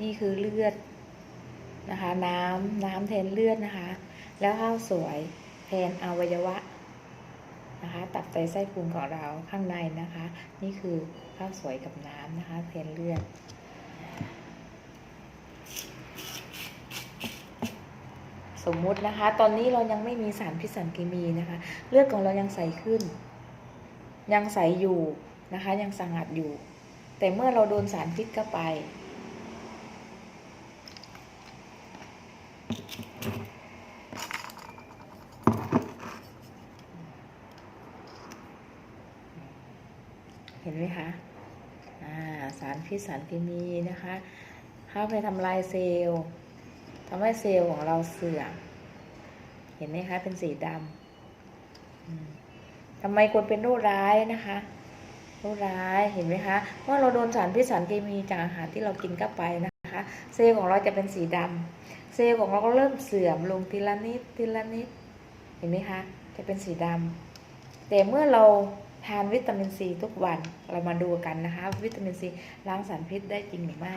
นี่คือเลือดนะคะ น้ำน้ำแทนเลือดนะคะ แล้วข้าวสวยแทนอวัยวะนะคะตับไตไส้พุงของเราข้างในนะคะ นี่คือข้าวสวยกับน้ำนะคะแทนเลือดสมมุตินะคะ ตอนนี้เรายังไม่มีสารพิษสารเคมีนะคะ เลือดของเรายังใสขึ้น ยังใสอยู่นะคะ ยังสงัดอยู่ แต่เมื่อเราโดนสารพิษเข้าไป เห็นไหมคะสารพิษสารเคมีนะคะ เข้าไปทำลายเซลล์ทำให้เซลล์ของเราเสื่อม เห็นไหมคะ เป็นสีดำทำไมคนเป็นโรคร้ายนะคะโรคร้ายเห็นไหมคะเมื่อเราโดนสารพิษสารเคมีจากอาหารที่เรากินเข้าไปนะ คะเซลล์ของเราจะเป็นสีดำเซลล์ของเราก็เริ่มเสื่อมลงทีละนิดทีละนิด เห็นไหมคะ จะเป็นสีดำแต่เมื่อเราทานวิตามินซีทุกวันเรามาดูกันนะคะ วิตามินซีล้างสารพิษได้จริงหรือไม่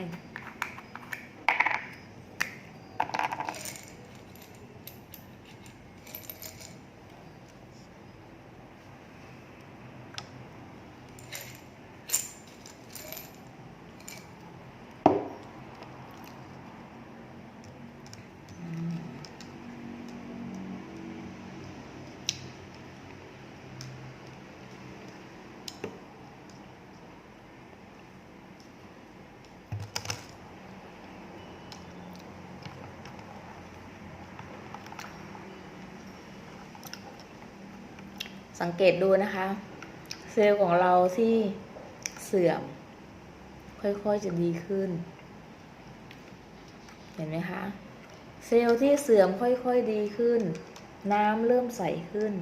สังเกตดูนะคะ เซลล์ของเราที่เสื่อม ค่อยๆจะดีขึ้น เห็นไหมคะ เซลล์ที่เสื่อมค่อยๆดีขึ้น น้ำเริ่มใสขึ้น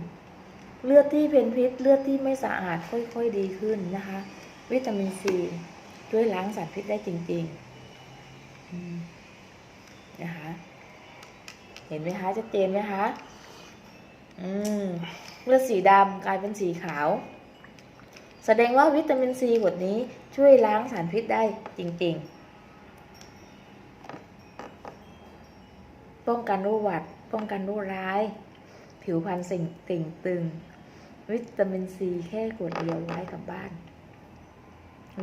เลือดที่เป็นพิษ เลือดที่ไม่สะอาดค่อยๆดีขึ้นนะคะ วิตามินซีช่วยล้างสารพิษได้จริงๆนะคะ เห็นไหมคะชัดเจนไหมคะ อืม เลือดสีดำกลายเป็นสีขาว แสดงว่าวิตามินซีขวดนี้ช่วยล้างสารพิษได้จริงๆ ป้องกันโรคหวัด ป้องกันโรคร้าย ผิวพรรณสิ่งติ่งตึง วิตามินซีแค่ขวดเดียวไว้กับบ้าน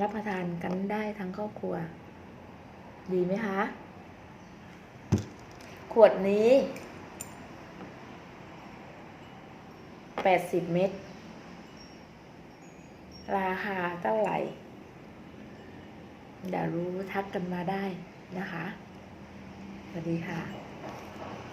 รับประทานกันได้ทั้งครอบครัว ดีไหมคะ ขวดนี้ แปดสิบเม็ด ราคาเท่าไหร่ เดี๋ยวรู้ทักกันมาได้นะคะ สวัสดีค่ะ